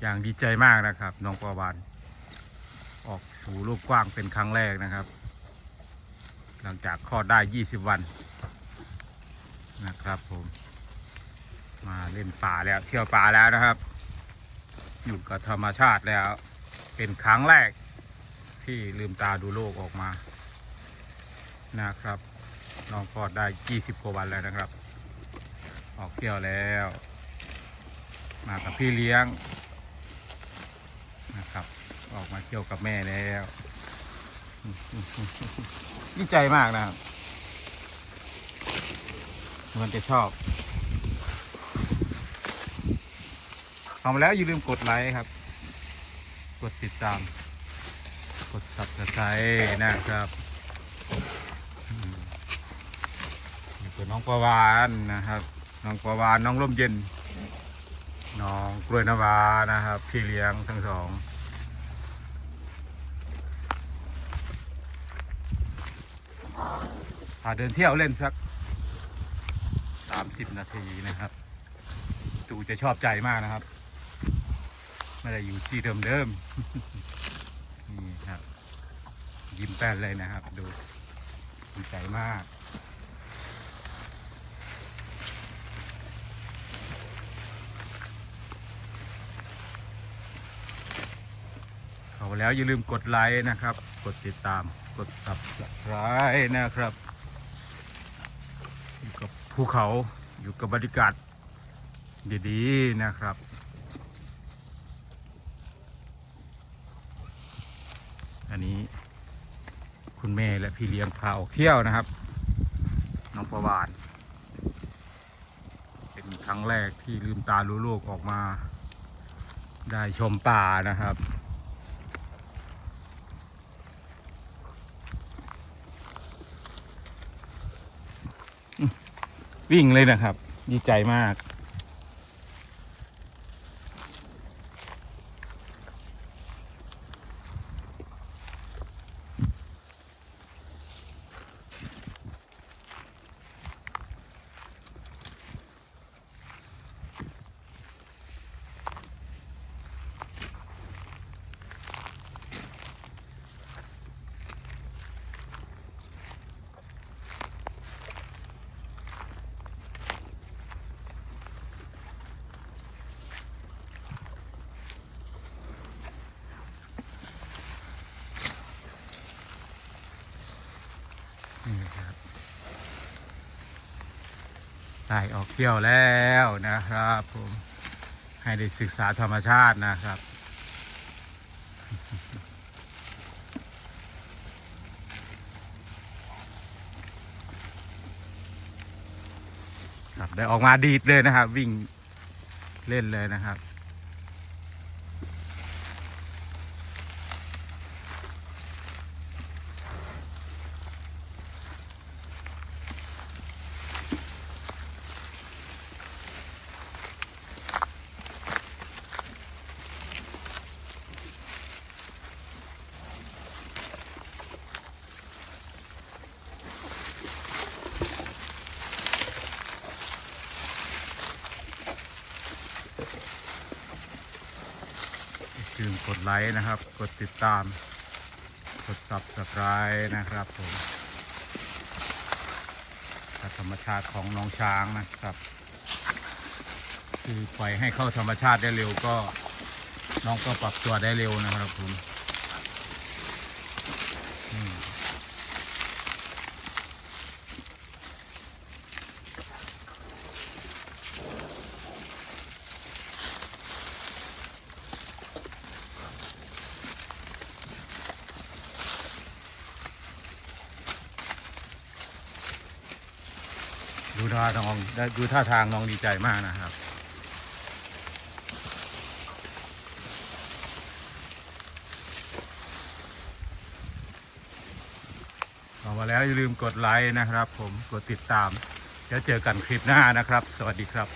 อย่างดีใจมากนะครับน้องปาวาน ออกสู่โลกกว้างเป็นครั้งแรกนะครับ หลังจากคลอดได้ 20 วันนะครับผม มาเล่นป่าแล้วเที่ยวป่าแล้วนะครับ อยู่กับธรรมชาติแล้ว เป็นครั้งแรกที่ลืมตาดูโลกออกมานะครับน้องคลอดได้ 20 กว่าวันแล้วนะครับ ออกเที่ยวแล้ว มากับพี่เลี้ยง นะครับ ออกมาเที่ยวกับแม่แล้วดีใจมากนะครับมันจะชอบเอามาแล้วอย่าลืมกดไลค์ครับ กดติดตาม กด subscribe นะครับนี่คือน้องประวานนะครับ น้องประวานน้องร่มเย็น น้องกล้วยนาวานะครับ พี่เลี้ยงทั้งสอง พาเดินเที่ยวเล่นสักสามสิบนาทีนะครับจูจะชอบใจมากนะครับ ไม่ได้อยู่ที่เดิมๆนี่ครับ ยิ้มแป้นเลยนะครับ ดูดีใจมากเข้ามาแล้วอย่าลืมกดไลค์นะครับ กดติดตาม กด subscribe นะครับ อยู่กับภูเขาอยู่กับบรรยากาศดีๆนะครับ อันนี้คุณแม่และพี่เลี้ยงพาออกเที่ยวนะครับ น้องประวานเป็นครั้งแรกที่ลืมตารู้โลกออกมา ได้ชมป่านะครับ วิ่งเลยนะครับ ดีใจมาก นี่ครับ ได้ออกเที่ยวแล้วนะครับผมให้ได้ศึกษาธรรมชาตินะครับ ครับได้ออกมาดีดเลยนะครับ วิ่งเล่นเลยนะครับ ลืมกดไลค์นะครับ กดติดตาม กด subscribe นะครับผมธรรมชาติของน้องช้างนะครับ คือปล่อยให้เข้าธรรมชาติได้เร็วก็น้องก็ปรับตัวได้เร็วนะครับผม ดูท่าทางดูท่าทางน้องดีใจมากนะครับ ออกมาแล้วอย่าลืมกดไลค์นะครับ ผมกดติดตาม แล้วเจอกันคลิปหน้านะครับ สวัสดีครับ